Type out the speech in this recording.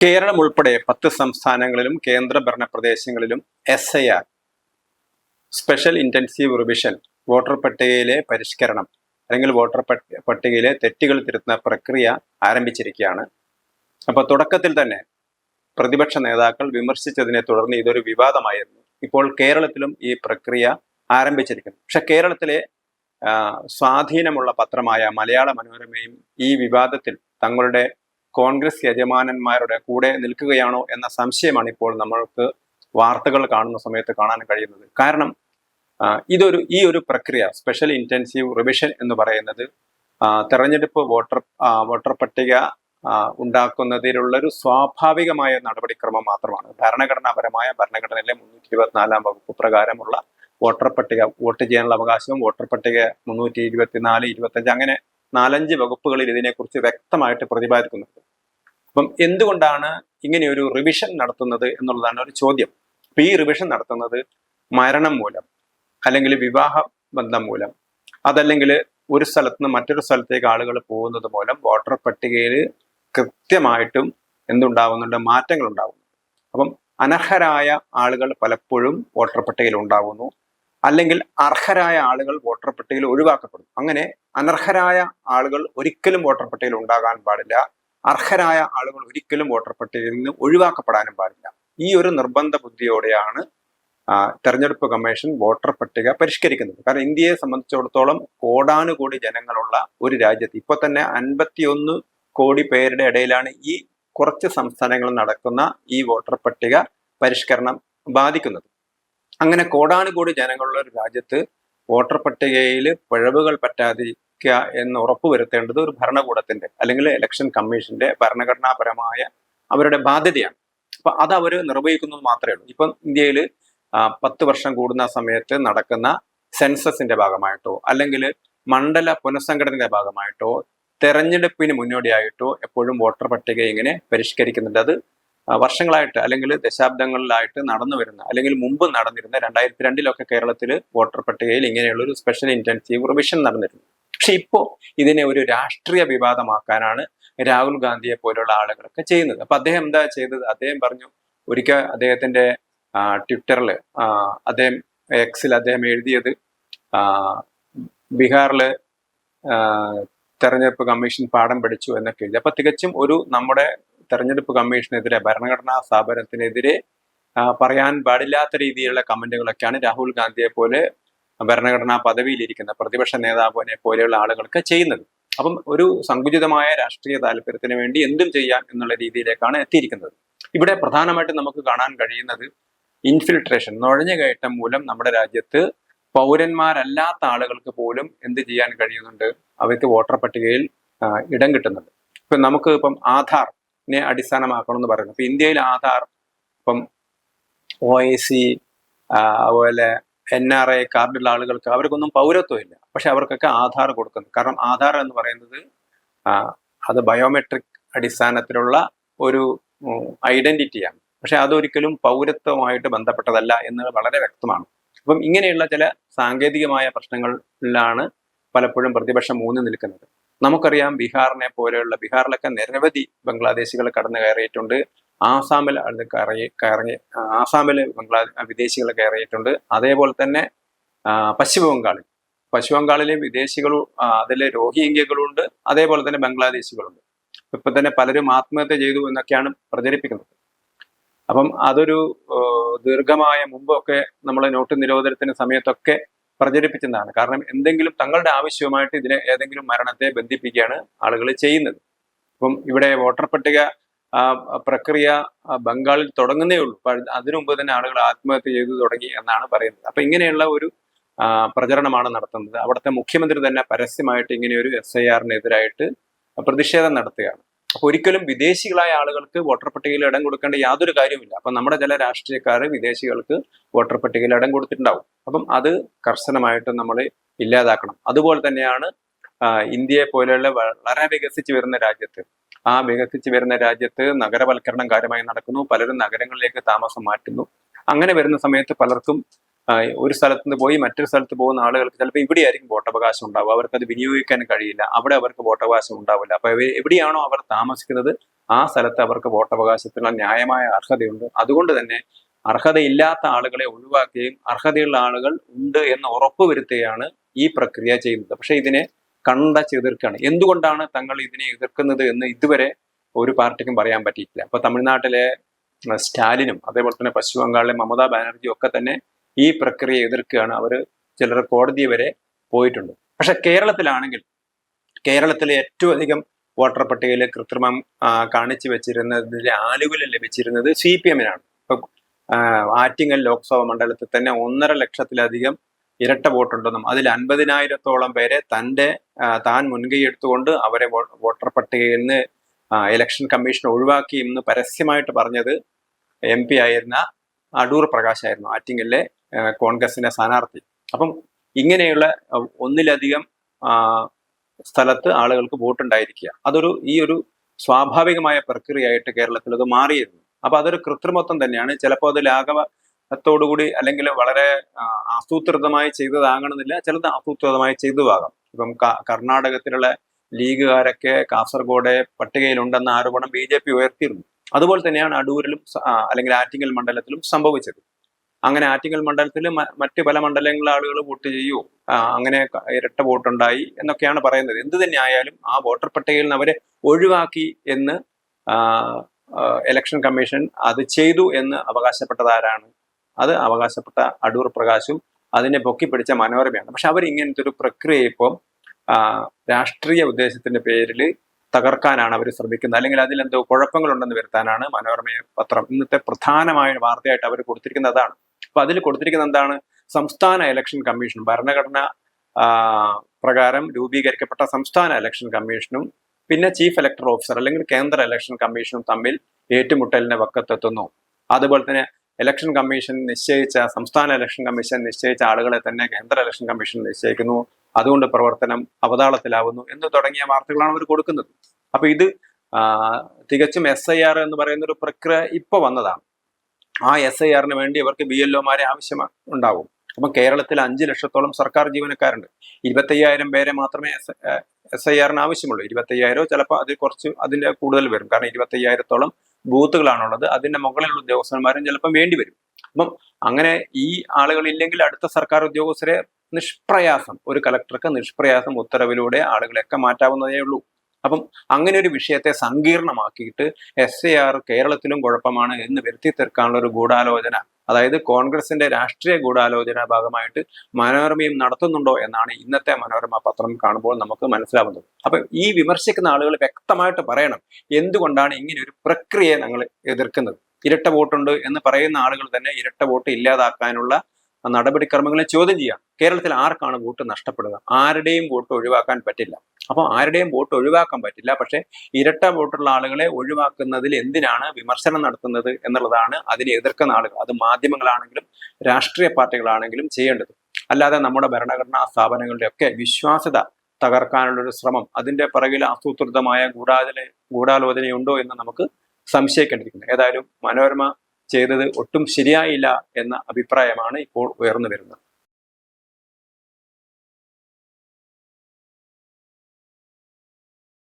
കേരളം ഉൾപ്പെടെ പത്ത് സംസ്ഥാനങ്ങളിലും കേന്ദ്രഭരണ പ്രദേശങ്ങളിലും S I R special intensive revision voter പട്ടികയിലെ പരിഷ്കരണം അല്ലെങ്കിൽ വോട്ടർ പട്ടികയിലെ തെറ്റുകൾ തിരുത്തുന്ന പ്രക്രിയ ആരംഭിച്ചിരിക്കുകയാണ്. അപ്പോൾ തുടക്കത്തിൽ തന്നെ പ്രതിപക്ഷ നേതാക്കൾ വിമർശിച്ചതിനെ തുടർന്ന് ഇതൊരു വിവാദമായിരുന്നു. ഇപ്പോൾ കേരളത്തിലും ഈ പ്രക്രിയ ആരംഭിച്ചിരിക്കുന്നു. പക്ഷെ കേരളത്തിലെ സ്വാധീനമുള്ള പത്രമായ മലയാള മനോരമയും ഈ വിവാദത്തിൽ തങ്ങളുടെ കോൺഗ്രസ് യജമാനന്മാരുടെ കൂടെ നിൽക്കുകയാണോ എന്ന സംശയമാണ് ഇപ്പോൾ നമ്മൾക്ക് വാർത്തകൾ കാണുന്ന സമയത്ത് കാണാൻ കഴിയുന്നത്. കാരണം ഇതൊരു ഈ ഒരു പ്രക്രിയ സ്പെഷ്യൽ ഇന്റൻസീവ് റിവിഷൻ എന്ന് പറയുന്നത് തെരഞ്ഞെടുപ്പ് വോട്ടർ വോട്ടർ പട്ടിക ഉണ്ടാക്കുന്നതിലുള്ളൊരു സ്വാഭാവികമായ നടപടിക്രമം മാത്രമാണ്. ഭരണഘടനാപരമായ ഭരണഘടനയിലെ മുന്നൂറ്റി ഇരുപത്തിനാലാം വകുപ്പ് പ്രകാരമുള്ള വോട്ടർ പട്ടിക വോട്ട് ചെയ്യാനുള്ള അവകാശവും വോട്ടർ പട്ടിക മുന്നൂറ്റി ഇരുപത്തിനാല് ഇരുപത്തഞ്ച് അങ്ങനെ നാലഞ്ച് വകുപ്പുകളിൽ ഇതിനെക്കുറിച്ച് വ്യക്തമായിട്ട് പ്രതിപാദിക്കുന്നുണ്ട്. അപ്പം എന്തുകൊണ്ടാണ് ഇങ്ങനെ ഒരു റിവിഷൻ നടത്തുന്നത് എന്നുള്ളതാണ് ഒരു ചോദ്യം. അപ്പൊ ഈ റിവിഷൻ നടത്തുന്നത് മരണം മൂലം അല്ലെങ്കിൽ വിവാഹ ബന്ധം മൂലം അതല്ലെങ്കിൽ ഒരു സ്ഥലത്ത് നിന്ന് മറ്റൊരു സ്ഥലത്തേക്ക് ആളുകൾ പോകുന്നത് മൂലം വോട്ടർ പട്ടികയിൽ കൃത്യമായിട്ടും എന്തുണ്ടാവുന്നുണ്ട്? മാറ്റങ്ങൾ ഉണ്ടാകുന്നു അപ്പം അനർഹരായ ആളുകൾ പലപ്പോഴും വോട്ടർ പട്ടികയിൽ ഉണ്ടാകുന്നു അല്ലെങ്കിൽ അർഹരായ ആളുകൾ വോട്ടർ പട്ടികയിൽ ഒഴിവാക്കപ്പെടുന്നു. അങ്ങനെ അനർഹരായ ആളുകൾ ഒരിക്കലും വോട്ടർ പട്ടികയിൽ ഉണ്ടാകാൻ പാടില്ല. അർഹരായ ആളുകൾ ഒരിക്കലും വോട്ടർ പട്ടികയിൽ നിന്ന് ഒഴിവാക്കപ്പെടാനും പാടില്ല. ഈ ഒരു നിർബന്ധ ബുദ്ധിയോടെയാണ് തെരഞ്ഞെടുപ്പ് കമ്മീഷൻ വോട്ടർ പട്ടിക പരിഷ്കരിക്കുന്നത്. കാരണം ഇന്ത്യയെ സംബന്ധിച്ചിടത്തോളം കോടാനുകോടി ജനങ്ങളുള്ള ഒരു രാജ്യത്ത് ഇപ്പൊ തന്നെ അൻപത്തിയൊന്ന് കോടി പേരുടെ ഇടയിലാണ് ഈ കുറച്ച് സംസ്ഥാനങ്ങളിൽ നടക്കുന്ന ഈ വോട്ടർ പട്ടിക പരിഷ്കരണം ബാധിക്കുന്നത്. അങ്ങനെ കോടാനുകോടി ജനങ്ങളുള്ള ഒരു രാജ്യത്ത് വോട്ടർ പട്ടികയിൽ പിഴവുകൾ പറ്റാതിരിക്കുക എന്ന് ഉറപ്പുവരുത്തേണ്ടത് ഒരു ഭരണകൂടത്തിന്റെ അല്ലെങ്കിൽ ഇലക്ഷൻ കമ്മീഷന്റെ ഭരണഘടനാപരമായ അവരുടെ ബാധ്യതയാണ്. അപ്പൊ അത് അവർ നിർവഹിക്കുന്നത് മാത്രമേ ഉള്ളൂ. ഇപ്പം ഇന്ത്യയിൽ പത്ത് വർഷം കൂടുന്ന സമയത്ത് നടക്കുന്ന സെൻസസിന്റെ ഭാഗമായിട്ടോ അല്ലെങ്കിൽ മണ്ഡല പുനഃസംഘടനയുടെ ഭാഗമായിട്ടോ തെരഞ്ഞെടുപ്പിന് മുന്നോടിയായിട്ടോ എപ്പോഴും വോട്ടർ പട്ടിക ഇങ്ങനെ പരിഷ്കരിക്കുന്നുണ്ട്. അത് വർഷങ്ങളായിട്ട് അല്ലെങ്കിൽ ദശാബ്ദങ്ങളിലായിട്ട് നടന്നു വരുന്ന അല്ലെങ്കിൽ മുമ്പ് നടന്നിരുന്ന രണ്ടായിരത്തി രണ്ടിലൊക്കെ കേരളത്തിൽ വോട്ടർ പട്ടികയിൽ ഇങ്ങനെയുള്ള ഒരു സ്പെഷ്യൽ ഇന്റൻസീവ് റിവിഷൻ നടന്നിരുന്നു. പക്ഷെ ഇപ്പോൾ ഇതിനെ ഒരു രാഷ്ട്രീയ വിവാദമാക്കാനാണ് രാഹുൽ ഗാന്ധിയെ പോലുള്ള ആളുകളൊക്കെ ചെയ്യുന്നത്. അപ്പൊ അദ്ദേഹം എന്താ ചെയ്തത്? അദ്ദേഹം പറഞ്ഞു ഒരിക്കൽ അദ്ദേഹത്തിന്റെ ട്വിറ്ററിൽ അദ്ദേഹം എക്സിൽ അദ്ദേഹം എഴുതിയത് ബീഹാറിൽ തെരഞ്ഞെടുപ്പ് കമ്മീഷൻ പാഠം പഠിച്ചു എന്നൊക്കെ എഴുതി. അപ്പൊ തികച്ചും ഒരു നമ്മുടെ തെരഞ്ഞെടുപ്പ് കമ്മീഷനെതിരെ ഭരണഘടനാ സ്ഥാപനത്തിനെതിരെ പറയാൻ പാടില്ലാത്ത രീതിയിലുള്ള കമന്റുകളൊക്കെയാണ് രാഹുൽ ഗാന്ധിയെ പോലെ ഭരണഘടനാ പദവിയിലിരിക്കുന്ന പ്രതിപക്ഷ നേതാവിനെ പോലെയുള്ള ആളുകൾക്ക് ചെയ്യുന്നത്. അപ്പം ഒരു സങ്കുചിതമായ രാഷ്ട്രീയ താല്പര്യത്തിന് വേണ്ടി എന്തും ചെയ്യാം എന്നുള്ള രീതിയിലേക്കാണ് എത്തിയിരിക്കുന്നത്. ഇവിടെ പ്രധാനമായിട്ടും നമുക്ക് കാണാൻ കഴിയുന്നത് ഇൻഫിൽട്രേഷൻ നുഴഞ്ഞുകയറ്റം മൂലം നമ്മുടെ രാജ്യത്ത് പൗരന്മാരല്ലാത്ത ആളുകൾക്ക് പോലും എന്ത് ചെയ്യാൻ കഴിയുന്നുണ്ട്? അവർക്ക് വോട്ടർ പട്ടികയിൽ ഇടം കിട്ടുന്നുണ്ട്. ഇപ്പൊ നമുക്ക് ഇപ്പം ആധാറിനെ അടിസ്ഥാനമാക്കണം എന്ന് പറയുന്നത്. ഇപ്പൊ ഇന്ത്യയിൽ ആധാർ ഇപ്പം ഒ ഐ സി അതുപോലെ എൻ ആർ ഐ കാർഡുള്ള ആളുകൾക്ക് അവർക്കൊന്നും പൗരത്വം ഇല്ല പക്ഷെ അവർക്കൊക്കെ ആധാർ കൊടുക്കുന്നു. കാരണം ആധാർ എന്ന് പറയുന്നത് അത് ബയോമെട്രിക് അടിസ്ഥാനത്തിലുള്ള ഒരു ഐഡന്റിറ്റിയാണ്. പക്ഷെ അതൊരിക്കലും പൗരത്വമായിട്ട് ബന്ധപ്പെട്ടതല്ല എന്ന് വളരെ വ്യക്തമാണ്. അപ്പം ഇങ്ങനെയുള്ള ചില സാങ്കേതികമായ പ്രശ്നങ്ങളിലാണ് പലപ്പോഴും പ്രതിപക്ഷം മൂന്ന് നിൽക്കുന്നത്. നമുക്കറിയാം ബീഹാറിനെ പോലെയുള്ള ബീഹാറിലൊക്കെ നിരവധി ബംഗ്ലാദേശികൾ കടന്നു കയറിയിട്ടുണ്ട് ആസാമിൽ അത് കയറി കയറി ആസാമിൽ ബംഗ്ലാ വിദേശികൾ കയറിയിട്ടുണ്ട്. അതേപോലെ തന്നെ പശ്ചിമ ബംഗാളിൽ. പശ്ചിമ ബംഗാളിലെ വിദേശികളും അതിലെ രോഹിംഗ്യകളുണ്ട് അതേപോലെ തന്നെ ബംഗ്ലാദേശികളുണ്ട്. ഇപ്പൊ തന്നെ പലരും ആത്മഹത്യ ചെയ്തു എന്നൊക്കെയാണ് പ്രചരിപ്പിക്കുന്നത്. അപ്പം അതൊരു ദീർഘമായ മുമ്പൊക്കെ നമ്മൾ നോട്ട് നിരോധനത്തിന് സമയത്തൊക്കെ പ്രചരിപ്പിച്ചതാണ്. കാരണം എന്തെങ്കിലും തങ്ങളുടെ ആവശ്യവുമായിട്ട് ഇതിനെ ഏതെങ്കിലും മരണത്തെ ബന്ധിപ്പിക്കുകയാണ് ആളുകൾ ചെയ്യുന്നത്. അപ്പം ഇവിടെ വോട്ടർ പട്ടിക ആ, പ്രക്രിയ ബംഗാളിൽ തുടങ്ങുന്നേ ഉള്ളൂ. അതിനുമുമ്പ് അതിനു മുമ്പ് തന്നെ ആളുകൾ ആത്മഹത്യ ചെയ്തു തുടങ്ങി എന്നാണ് പറയുന്നത്. അപ്പൊ ഇങ്ങനെയുള്ള ഒരു പ്രചരണമാണ് നടത്തുന്നത്. അവിടുത്തെ മുഖ്യമന്ത്രി തന്നെ പരസ്യമായിട്ട് ഇങ്ങനെ ഒരു എസ് ഐ ആറിനെതിരായിട്ട് പ്രതിഷേധം നടത്തുകയാണ്. അപ്പൊ ഒരിക്കലും വിദേശികളായ ആളുകൾക്ക് വോട്ടർ പട്ടികയിൽ ഇടം കൊടുക്കേണ്ട യാതൊരു കാര്യമില്ല അപ്പൊ നമ്മുടെ ചില രാഷ്ട്രീയക്കാർ വിദേശികൾക്ക് വോട്ടർ പട്ടികയിൽ ഇടം കൊടുത്തിട്ടുണ്ടാവും. അപ്പം അത് കർശനമായിട്ട് നമ്മൾ ഇല്ലാതാക്കണം. അതുപോലെ തന്നെയാണ് ഇന്ത്യയെ പോലെയുള്ള വളരെ വികസിച്ച് വരുന്ന രാജ്യത്ത് ആ വികസിച്ച് വരുന്ന രാജ്യത്ത് നഗരവൽക്കരണം കാര്യമായി നടക്കുന്നു. പലരും നഗരങ്ങളിലേക്ക് താമസം മാറ്റുന്നു. അങ്ങനെ വരുന്ന സമയത്ത് പലർക്കും ഒരു സ്ഥലത്ത് നിന്ന് പോയി മറ്റൊരു സ്ഥലത്ത് പോകുന്ന ആളുകൾക്ക് ചിലപ്പോൾ ഇവിടെയായിരിക്കും വോട്ടവകാശം ഉണ്ടാവുക. അവർക്ക് അത് വിനിയോഗിക്കാൻ കഴിയില്ല. അവിടെ അവർക്ക് വോട്ടവകാശം ഉണ്ടാവില്ല. അപ്പൊ എവിടെയാണോ അവർ താമസിക്കുന്നത് ആ സ്ഥലത്ത് അവർക്ക് വോട്ടവകാശത്തിനുള്ള ന്യായമായ അർഹതയുണ്ട്. അതുകൊണ്ട് തന്നെ അർഹതയില്ലാത്ത ആളുകളെ ഒഴിവാക്കുകയും അർഹതയുള്ള ആളുകൾ ഉണ്ട് എന്ന് ഉറപ്പുവരുത്തുകയാണ് ഈ പ്രക്രിയ ചെയ്യുന്നത്. പക്ഷെ ഇതിനെ കണ്ട എതിർക്കുകയാണ് എന്തുകൊണ്ടാണ് തങ്ങൾ ഇതിനെ എതിർക്കുന്നത് എന്ന് ഇതുവരെ ഒരു പാർട്ടിക്കും പറയാൻ പറ്റിയിട്ടില്ല. അപ്പൊ തമിഴ്നാട്ടിലെ സ്റ്റാലിനും അതേപോലെ തന്നെ പശ്ചിമ ബംഗാളിലെ മമതാ ബാനർജിയും ഒക്കെ തന്നെ ഈ പ്രക്രിയ എതിർക്കുകയാണ്. അവർ ചിലർ കോടതി വരെ പോയിട്ടുണ്ട്. പക്ഷെ കേരളത്തിലാണെങ്കിൽ കേരളത്തിലെ ഏറ്റവും അധികം വോട്ടർ പട്ടികയിൽ കൃത്രിമം കാണിച്ചു വെച്ചിരുന്നതിലെ ആനുകൂല്യം ലഭിച്ചിരുന്നത് സി പി എമ്മിനാണ്. ആറ്റിങ്ങൽ ലോക്സഭാ മണ്ഡലത്തിൽ തന്നെ ഒന്നര ലക്ഷത്തിലധികം ഇരട്ട വോട്ടുണ്ടെന്നും അതിൽ അൻപതിനായിരത്തോളം പേരെ തന്റെ താൻ മുൻകൈ എടുത്തുകൊണ്ട് അവരെ വോട്ടർ പട്ടികയിൽ നിന്ന് ഇലക്ഷൻ കമ്മീഷൻ ഒഴിവാക്കി എന്ന് പരസ്യമായിട്ട് പറഞ്ഞത് എം പി ആയിരുന്ന അടൂർ പ്രകാശ് ആയിരുന്നു ആറ്റിങ്ങലിലെ കോൺഗ്രസിന്റെ സ്ഥാനാർത്ഥി. അപ്പം ഇങ്ങനെയുള്ള ഒന്നിലധികം സ്ഥലത്ത് ആളുകൾക്ക് വോട്ടുണ്ടായിരിക്കുക. അതൊരു ഈ ഒരു സ്വാഭാവികമായ പ്രക്രിയയായിട്ട് കേരളത്തിൽ അത് മാറിയിരുന്നു. അപ്പൊ അതൊരു കൃത്രിമത്വം തന്നെയാണ്. ചിലപ്പോൾ അത് ലാഘവത്തോടുകൂടി അല്ലെങ്കിൽ വളരെ ആസൂത്രിതമായി ചെയ്തതാകണമെന്നില്ല. ചിലത് ആസൂത്രിതമായി ചെയ്തതാകാം ഇപ്പം കർണാടകത്തിലുള്ള ലീഗുകാരൊക്കെ കാസർഗോഡ് പട്ടികയിലുണ്ടെന്ന ആരോപണം ബി ജെ പി ഉയർത്തിയിരുന്നു. അതുപോലെ തന്നെയാണ് അടൂരിലും അല്ലെങ്കിൽ ആറ്റിങ്ങൽ മണ്ഡലത്തിലും സംഭവിച്ചത്. അങ്ങനെ ആറ്റിങ്ങൽ മണ്ഡലത്തിൽ മറ്റ് പല മണ്ഡലങ്ങളിലെ ആളുകൾ വോട്ട് ചെയ്യൂ? അങ്ങനെ ഇരട്ട വോട്ടുണ്ടായി എന്നൊക്കെയാണ് പറയുന്നത്. എന്ത് തന്നെ ആയാലും ആ വോട്ടർ പട്ടികയിൽ നിന്ന് അവരെ ഒഴിവാക്കി എന്ന് ഇലക്ഷൻ കമ്മീഷൻ അത് ചെയ്തു എന്ന് അവകാശപ്പെട്ടത് ആരാണ് അത് അവകാശപ്പെട്ട അടൂർ പ്രകാശും അതിനെ പൊക്കിപ്പിടിച്ച മനോരമയാണ്. പക്ഷെ അവർ ഇങ്ങനത്തെ ഒരു പ്രക്രിയ ഇപ്പം രാഷ്ട്രീയ ഉദ്ദേശത്തിന്റെ പേരിൽ തകർക്കാനാണ് അവർ ശ്രമിക്കുന്നത്. അല്ലെങ്കിൽ അതിൽ എന്തോ കുഴപ്പങ്ങളുണ്ടെന്ന് വരുത്താനാണ് മനോരമ പത്രം ഇന്നത്തെ പ്രധാനമായ വാർത്തയായിട്ട് അവർ കൊടുത്തിരിക്കുന്നത് അതാണ്. അപ്പൊ അതിൽ കൊടുത്തിരിക്കുന്ന എന്താണ്? സംസ്ഥാന ഇലക്ഷൻ കമ്മീഷൻ ഭരണഘടന പ്രകാരം രൂപീകരിക്കപ്പെട്ട സംസ്ഥാന ഇലക്ഷൻ കമ്മീഷനും പിന്നെ ചീഫ് ഇലക്ടർ ഓഫീസർ അല്ലെങ്കിൽ കേന്ദ്ര ഇലക്ഷൻ കമ്മീഷനും തമ്മിൽ ഏറ്റുമുട്ടലിന്റെ വക്കത്തെത്തുന്നു. അതുപോലെ തന്നെ ഇലക്ഷൻ കമ്മീഷൻ നിശ്ചയിച്ച സംസ്ഥാന ഇലക്ഷൻ കമ്മീഷൻ നിശ്ചയിച്ച ആളുകളെ തന്നെ കേന്ദ്ര ഇലക്ഷൻ കമ്മീഷൻ നിശ്ചയിക്കുന്നു. അതുകൊണ്ട് പ്രവർത്തനം അവതാളത്തിലാവുന്നു എന്ന് തുടങ്ങിയ വാർത്തകളാണ് അവർ കൊടുക്കുന്നത്. അപ്പൊ ഇത് തികച്ചും എസ് ഐ ആർ എന്ന് പറയുന്ന ഒരു പ്രക്രിയ ഇപ്പൊ വന്നതാണ്. ആ എസ് ഐ ആറിന് വേണ്ടി അവർക്ക് ബി എൽ ഒമാരെ ഉണ്ടാവും. അപ്പൊ കേരളത്തിൽ അഞ്ച് ലക്ഷത്തോളം സർക്കാർ ജീവനക്കാരുണ്ട്. ഇരുപത്തയ്യായിരം പേരെ മാത്രമേ എസ് എസ് ഐ ആറിന് ആവശ്യമുള്ളൂ. ഇരുപത്തയ്യായിരോ ചിലപ്പോൾ അതിൽ കുറച്ച് അതിന്റെ കൂടുതൽ വരും. കാരണം ഇരുപത്തയ്യായിരത്തോളം ബൂത്തുകളാണുള്ളത്. അതിന്റെ മുകളിലുള്ള ഉദ്യോഗസ്ഥന്മാരും ചിലപ്പം വേണ്ടി വരും. അപ്പം അങ്ങനെ ഈ ആളുകൾ ഇല്ലെങ്കിൽ അടുത്ത സർക്കാർ ഉദ്യോഗസ്ഥരെ നിഷ്പ്രയാസം ഒരു കലക്ടർക്ക് നിഷ്പ്രയാസം ഉത്തരവിലൂടെ ആളുകളെയൊക്കെ മാറ്റാവുന്നതേ ഉള്ളൂ അപ്പം അങ്ങനെ ഒരു വിഷയത്തെ സങ്കീർണമാക്കിയിട്ട് എസ് എ ആർ കേരളത്തിലും കുഴപ്പമാണ് എന്ന് വരുത്തി തീർക്കാനുള്ള ഒരു ഗൂഢാലോചന അതായത് കോൺഗ്രസിന്റെ രാഷ്ട്രീയ ഗൂഢാലോചന ഭാഗമായിട്ട് മനോരമയും നടത്തുന്നുണ്ടോ എന്നാണ് ഇന്നത്തെ മനോരമ പത്രം കാണുമ്പോൾ നമുക്ക് മനസ്സിലാവുന്നത്. അപ്പൊ ഈ വിമർശിക്കുന്ന ആളുകൾ വ്യക്തമായിട്ട് പറയണം എന്തുകൊണ്ടാണ് ഇങ്ങനെ ഒരു പ്രക്രിയയെ ഞങ്ങൾ എതിർക്കുന്നത്. ഇരട്ട വോട്ടുണ്ട് എന്ന് പറയുന്ന ആളുകൾ തന്നെ ഇരട്ട വോട്ട് ഇല്ലാതാക്കാനുള്ള നടപടിക്രമങ്ങളെ ചോദ്യം ചെയ്യാം. കേരളത്തിൽ ആർക്കാണ് വോട്ട് നഷ്ടപ്പെടുക? ആരുടെയും വോട്ട് ഒഴിവാക്കാൻ പറ്റില്ല. അപ്പോൾ ആരുടെയും വോട്ട് ഒഴിവാക്കാൻ പറ്റില്ല. പക്ഷേ ഇരട്ട വോട്ടുള്ള ആളുകളെ ഒഴിവാക്കുന്നതിൽ എന്തിനാണ് വിമർശനം നടത്തുന്നത് എന്നുള്ളതാണ് അതിനെ എതിർക്കുന്ന ആളുകൾ. അത് മാധ്യമങ്ങളാണെങ്കിലും രാഷ്ട്രീയ പാർട്ടികളാണെങ്കിലും ചെയ്യേണ്ടത്. അല്ലാതെ നമ്മുടെ ഭരണഘടനാ സ്ഥാപനങ്ങളുടെയൊക്കെ വിശ്വാസ്യത തകർക്കാനുള്ള ഒരു ശ്രമം അതിന്റെ പിറകിൽ ആസൂത്രിതമായ ഗൂഢാലോചന ഗൂഢാലോചനയുണ്ടോ എന്ന് നമുക്ക് സംശയിക്കേണ്ടിയിരിക്കുന്നു. ഏതായാലും മനോരമ ചെയ്തത് ഒട്ടും ശരിയായില്ല എന്ന അഭിപ്രായമാണ് ഇപ്പോൾ ഉയർന്നു വരുന്നത്.